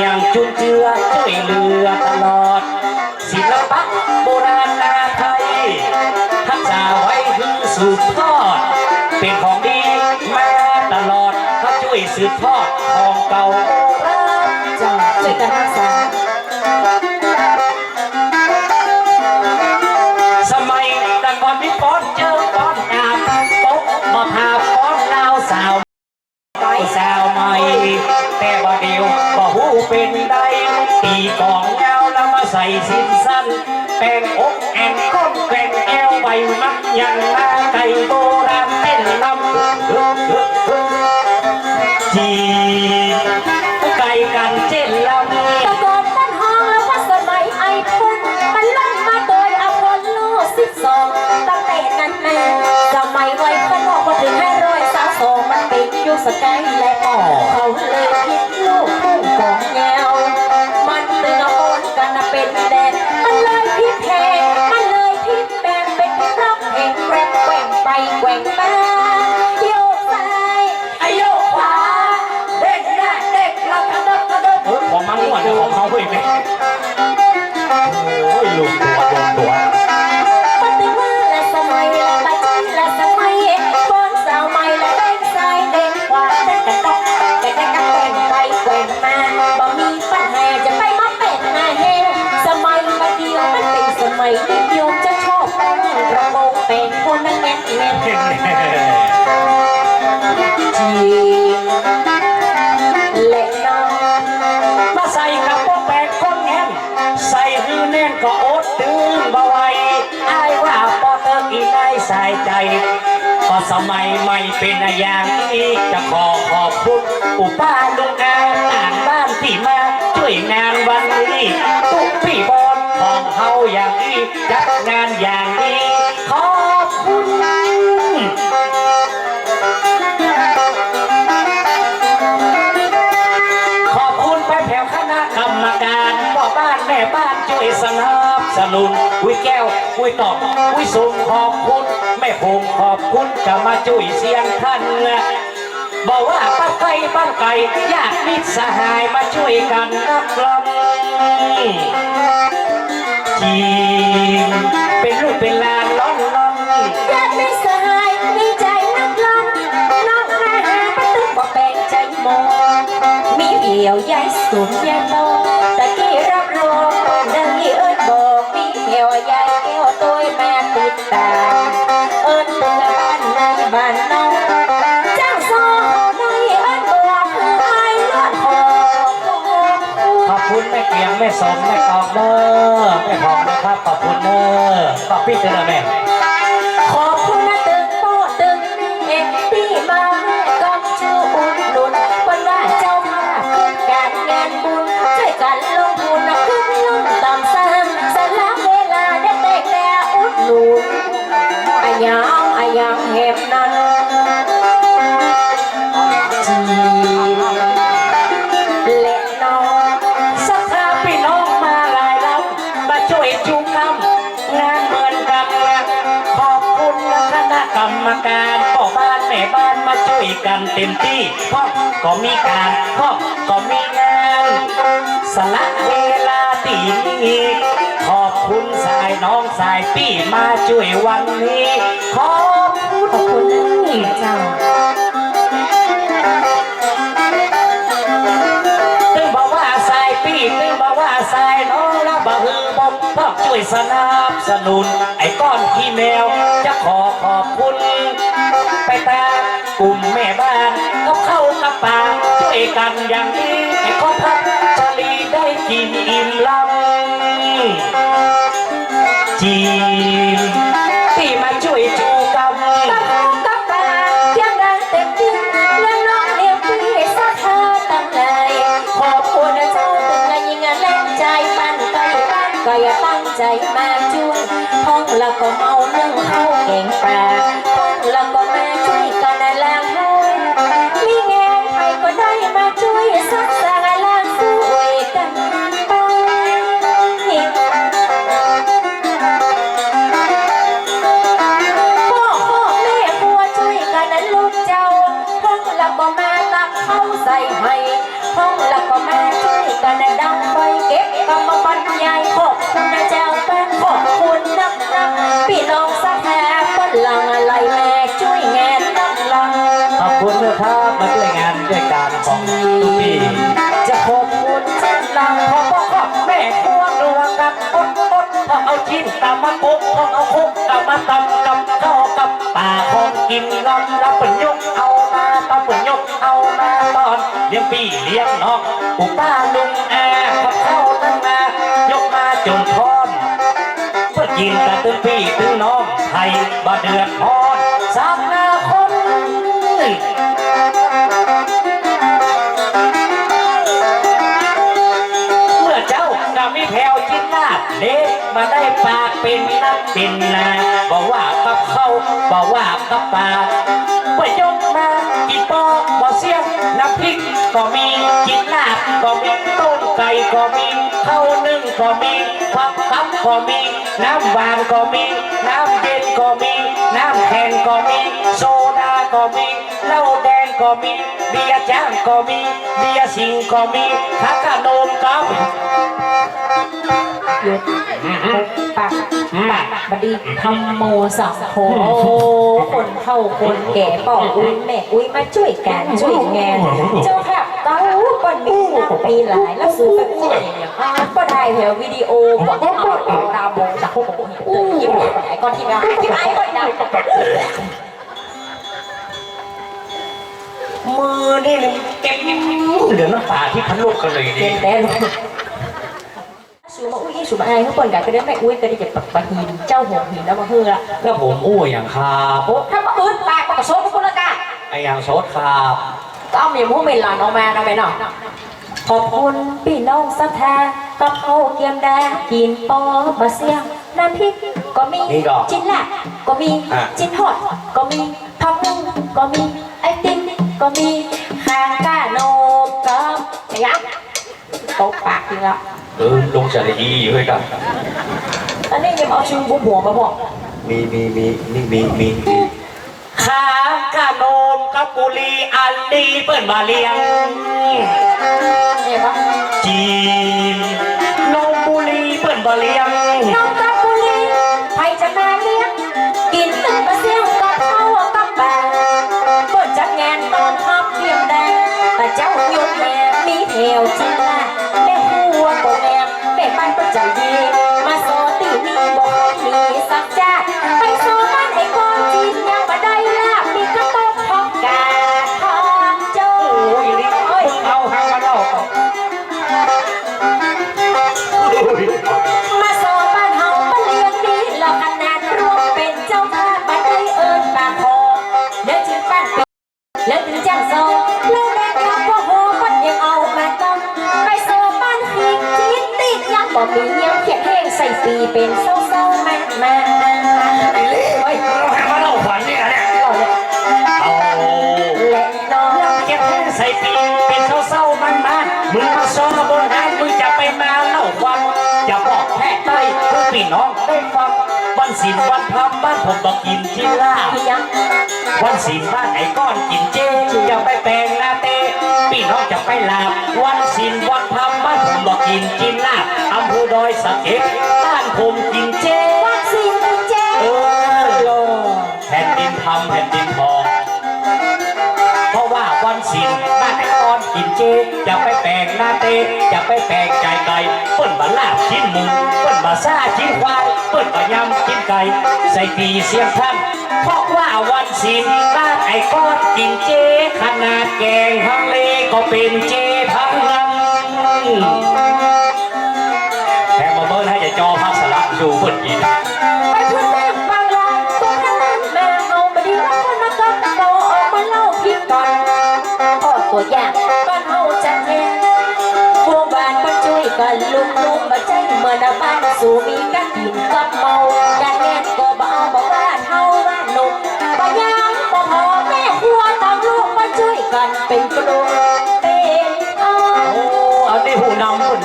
อย่างจุนเจือช่วยเหลือตลอด ศิลปะโบราณนาไทยทักษะไว้คือสืบทอด เป็นของดีมาตลอดถ้าช่วยสืบทอดของเก่าโบราณจาช่วยกันรักษา ใส่สิ้นสั้นแปลงอกแอนก้นแกว่งแอวใบมักยันนาไก่โบราณเต้นลำจีไก่กันเต้นลำตะโกนบ้านห้องแล้วว่าสมัยไอ้พุ่นมันลั่นมาโดยอพอลโลสิบสองตั้งแต่นั้นมาสมัยไว้ขนอกพอถึงห้าร้อยสาวสองมันเป็นยุคสกายและออเขาเลยคิดลูกพุ่งกองยาว ของเของเขาเฮ้ยไหมโอ้ยลุงตัวลุงตัวปัติและสมัยและปัจจัยละสมัยบนสาวใหม่และเด้งซ้ายเด้งขวาเด้งกระดกกระดกกระแกว่งไปแกว่งมาบ่มีปัญหาจะไปมาเป็นนายเฮงสมัยมาเดียวมันเป็นสมัยนิยมจะชอบแต่งกระโปรงเป็นคนนั่งแง่นแง่น สมัยใหม่เป็นอย่างนี้จะขอขอบคุณอุป้าลุงอาต่างบ้านที่มาช่วยงานวันนี้ทุกพี่บอลของเฮาอย่างนี้จัดงานอย่างนี้ นับสนุนวิแก้ววิตอกวิสุงขอบคุณแม่พงขอบคุณจะมาช่วยเสียงท่านบอกว่าป้าไก่บ้าไก่ญาติมิตรสหายมาช่วยกันนักลำจีนเป็นลูกเป็นหลานล้อนล้อนญาติไม่สหายมีใจนักล้นน้องมาหาประตูบ่เป็นใจโมมีเหี่ยวยายสูงย้ายโตตะกี้ ตาเอิ้นบ้านในบ้านน้องจ้าซอได้เอิ้นบอกคือไอ้ลอดคอขอบคุณแม่เกียงแม่สมแม่ตอกเด้อแม่หอมนะครับขอบคุณเด้อขอบพี่เจ้าแม่ กันเต็มที่เพราะก็มีการเพราะก็มีงานสละเวลาตีนี้ขอบคุณสายน้องสายพี่มาช่วยวันนี้ ขอบคุณขอบคุณนะเจ้าตึงบอกว่าสายพี่ตึงบอกว่าสายน้องและบ่ฮือบกพอกช่วยสนับสนุน ไอ้ก้อนขี้แมวจะขอขอบคุณ ไปตาม กลุ่มแม่บ้านก็เข้ากับป่าช่วยกันอย่างนี้ไอ้ข้อพัดชลีได้กินอิ่มลำจีนที่มาช่วยจูกำกับหูกับตายังดังเต็มที่และน้องเลี้ยงพี่สักเธอตั้งใจขอบคุณนะเจ้าตึงงานยิงงานเล่นใจปั้นไก่บ้านก็อย่าตั้งใจมาช่วยห้องแล้วก็เมา กำมาบรรยายขอบคุนะแจวแป้งพกคุณนักนักพี่น้องสักแห่บันลังอะไรแม่ช่วยงานนักลังขอบคุณด้วยครับมาด้วยงานด้วยการของทุกพี่จะพกบคุณนักลังขอบขอแม่ครัวนัวกับปดปดพอเอาชิ้นตามมาปุ๊บพอเอาคุกตามมาตำกับข้าวกับป่าคองกินงอมรับเป็นยกเอามาตำเป็นยกเอามาตอนเลี้ยงพี่เลี้ยงน้องปู่ป้าลุงแอายกมาจนทอนเพื่อกินแต่ตึงพี่ตึงน้องไทยบ่เดือดร้อนสามนาคนเมื่อเจ้ากำมีแถวกินลาบเด็กมาได้ปากเป็นนักเป็นนาบอกว่ากับเขาบอกว่ากับปลาไปยกมากินปอบ่เสียงน้ำพริกก็มีกินลาบก็มีต้ ไก่ก็มีข้าวนึ่งก็มีผักกับก็มี น้ำหวานก็มี น้ำเย็นก็มี น้ำแข็งก็มี โซดาก็มีเหล้าแดงก็มี เบียร์จ้างก็มี เบียร์สิงก็มีทักกะโนมก็มีหยุดปากปากบดีธรรมโมสังโฆคนเฒ่าคนแก่ป่ออุ้ยแม่อุ้ยมาช่วยกันช่วยงาน ต้าก่อนมีน้ำปีหลายแล้วซื้อแบบนี้อย่างอ่าก็ได้แถววิดีโอบอกเอาเอาดาวโมจากพวกผมเห็นเลยยิ้มไหนก่อนที่มาที่ไอ้ก่อนนะมือนี่เลยเก็บเหลือน้ำตาที่พันลูกกันเลยเป็ดินแต่สูมาอุ้ยสูมาไอ้ทุกคนกันก็ได้แม่อุ้ยก็ได้จะปักปะหินเจ้าหัวหินแล้วมาเฮือแล้วผมอู้อย่างครับโอ้ถ้ามาอื่นปากปากโซ่ทุกคนละกันไอ้อย่างโซดครับ ก็เอาเมียผู้เป็นหลานออกมานะแม่เนาะขอบคุณพี่น้องสัทธากับเขาวเกียมแดงกินปอบะเสียงน้ำพริกก็มีจิ้นละก็มีจิ้นทอดก็มีผักบุ้งก็มีไอติมก็มีข้างก้าโนมกับไอ้ยักษ์ตบปากจริงละเออลงเฉลยอยู่ด้วยกันอันนี้ยังเอาชื่อบุ้หัวมาบอกมีมีมีนี่มีมี ข้างกะโนมกับบุรีอันดีเปิ้นมาเลี้ยงเนี่ยปะจีนนมบุรีเปิ้นมาเลี้ยงน้องกับบุรีใครจะมาเลี้ยงกินตึ้งบะเสียงกับเขากับแบงเปิดจัดงานตอนพับเพียงแดงแต่เจ้ายกแม่มีแถวจิ้น เป็นโซโซมามาเฮ้ยเอาหางมาเล่าฝันเนี่ยเนี่ยเราเนี่ยเอาและน้องเก็บแค่ใส่ปีเป็นเศร้าๆมันมามึงมาซ้อบนหานมึงจะไปมาเล่าความจะบอกแพ้ใต้เพื่อพี่น้องได้ฟังวันศีลวันธรรมบ้านผมบอกกินจินล่าที่ยังวันศีลบ้านไอ้ก้อนกินเจจะไปแปลงนาเต พี่น้องจะไปลาบวันศีลวันธรรมบ้านผมบอกกินจินล่าอำเภอดอยสะเก็ดบ้านผมกินเจวัคซีนเป็นเจเออแผ่นดินทำแผ่นดินทองเพราะว่าวันศีลบ้านไอ้ก้อนกินเจจะไปแปลงนาเตจะไปแปลงไก่ไก่เปิ้นมาลาบชิ้นหมูเปิ้นมาซ่าชิ้นควายเปิ้นมายำชิ้นไก่ใส่ปีเสียงท่าน เพราะว่าวันศีลบ้านไอ้ก้อนกินเจขนาดแกงฮังเลก็เป็นเจทั้งนั้นแถมมาเบิ้ลให้จะจอพักสลักดูคนกินตัวอย่างบ้านเฮาจัดแย่พวกบ้านมาช่วยกันลุมลุมมาใจเมื่อนาบ้านสู่มีกันกินกับเมาการแน่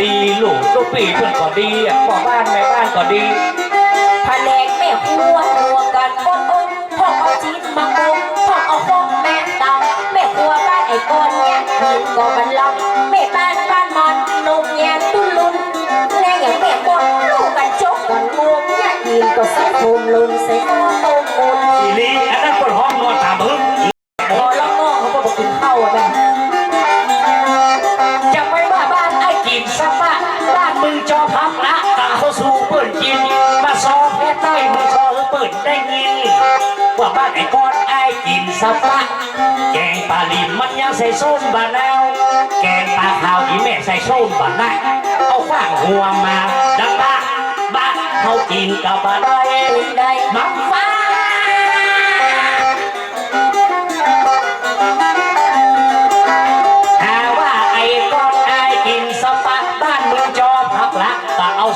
ดีลูกลูกปีเพื่อนก็ดีอะพ่อบ้านแม่บ้านก็ดีแผนกแม่ครัวรวมกันปนอ้นพ่อเอาจีนมาปรุงพ่อเอาฟองแม่ตำแม่ครัวบ้านไอ้ก้อนเนี่ยกินก็บันลังแม่บ้านบ้านมันนมแย่ตุ้นลุนแน่อย่างแม่บนลูกกันจกกันงวงเนี่ยกินก็ใส่โคมลุนใส่หัวต้มมุนอีลีอันนั้นคนห้องนอนตามมึง จอพักละตาเขาสู้เปิดกินมาซอแค่ใต้มือซอเปิดได้ยินว่าบ้านไอ้ก้อนไอ้กินสะปะแกงปลาลิมมันยังใส่ส้มบะนาวแกงปลาขาวอีแม่ใส่ส้มบะนาวเอาข้างหัวมาดังบ้าบ้าเขากินกับบะได้เป็นใดมักฟ้า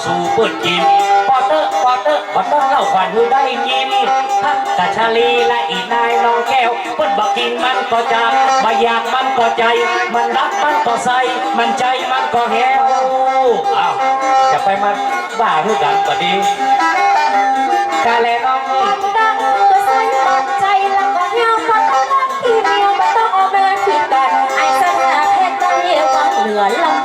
สู่เปิดกินปอเตอร์ปอเตอร์ปอเตอร์เล่าขวัญอยู่ได้ยินพักกะชาลีและอีนายน้องแก้วเปิ้นบอกกินมันก็จะบอยากมันก็ใจ มันรักมันก็ใส่มันใจมันก็แหวอ้าวจะไปมาบ้าด้วยกันก็ดีกาแลน้องความดังก็ใส่ปัจใจแล้วก็เหี่ยวก็ต้องรักที่เดียวไม่ต้องเอามาคิดกันไอ้สถาเพชรต้องเหี่ยวต้องเหลือลำ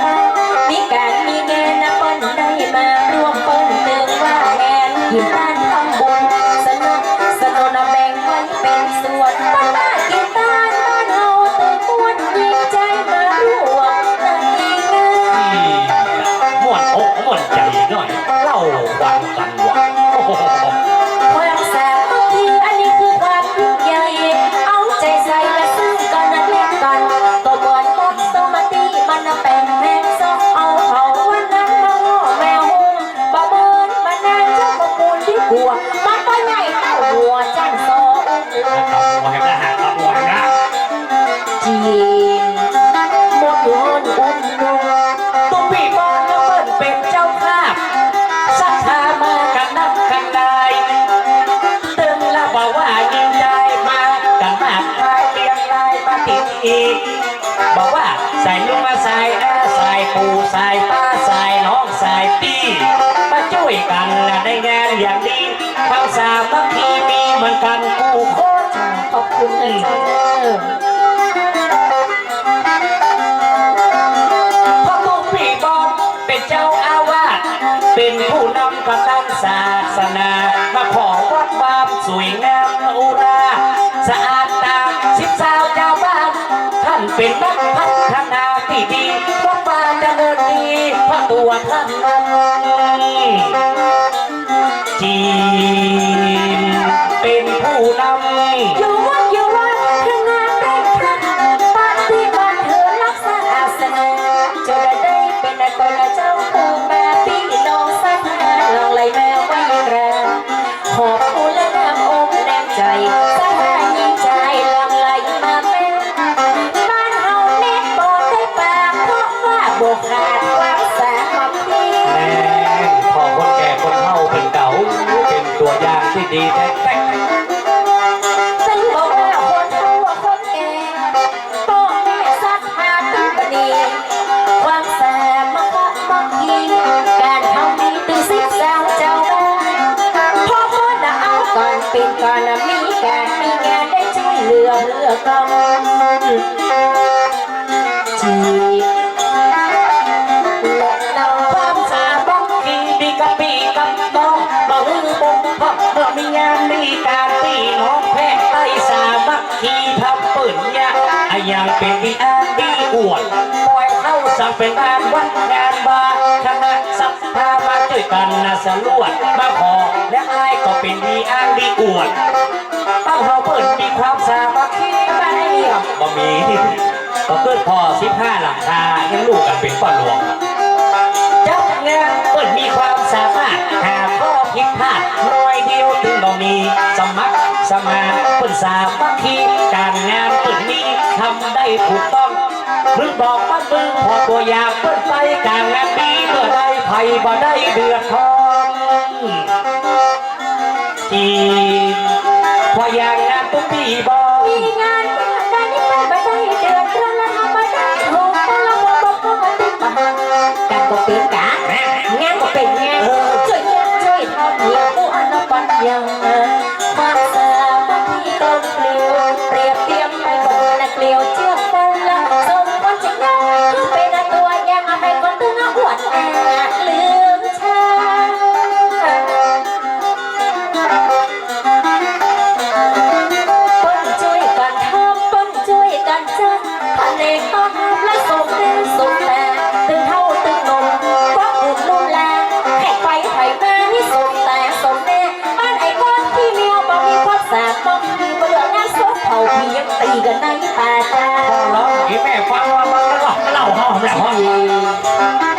กินด้านทำบุญสนุกสนุกนะแบ่งไว้เป็นส่วนบ้านบ้านกินด้านบ้านเฮาตื่นม้วนยิ่งใจมาร่วมในงาน ม่วนอกม่วนใจหน่อย ใส่ปูใส่ป้าใส่น้องใส่พี่มาช่วยกันละในงานอย่างนี้ความสามัคคีมีเหมือนกันกูโคตรขอบคุณเจ้าเด้อพระลูกพี่บอลเป็นเจ้าอาวาสเป็นผู้นำกำลังศาสนา มาขอวัดความสวยงามอุราสะอาดตาสิบสาวเจ้าบ้าน ท่านเป็นนักพัฒนาที่ดี พระตัวท่านจี ดีแท้ซึ่งบอกว่าคนเฒ่าคนแก่ต้อแม่สักหาตึงปณีความสบมัคคีการทำดีตึงสิบสาวเจ้าพ่อพ่อน่ะเอาก่อนเป็นก่อนน่ะมีการมีงานได้ช่วยเหลือเพื่อกันจี การพี่น้องแพ้ไต้สามัคคีทำปืนเนี่ยอะอย่างเป็นดีอาดีอวดปล่อยเข้าสั่งเป็นงานวัดงานบาคณะสัทธามาช่วยกันนะสลวดมาขอและอายก็เป็นดีอ้างดีอวดตั้งเฮาเปิดมีความสามัคคีมาให้เรียบบ่มีก็เกิดพอสิบห้าหลังคายังลูกกันเป็นป้าหลวงเจ้างานเปิดมีความ สามารถหาข้อผิดพลาดหน่อยเดียวถึงต้องมีสมัครสมานเปิดสามัคคีการงานเปิดนี้ทำได้ถูกต้องมึงบอกว่ามึงพอตัวอย่างเปิดไปการงานนี้เมื่อได้ภัยบ่ได้เดือดร้อนจีพออย่างงานตุ้มปีบอก อ ในป่าจ้าร้องให้แม่ฟังว่ามันก็เล่าห้องแล้วห้อง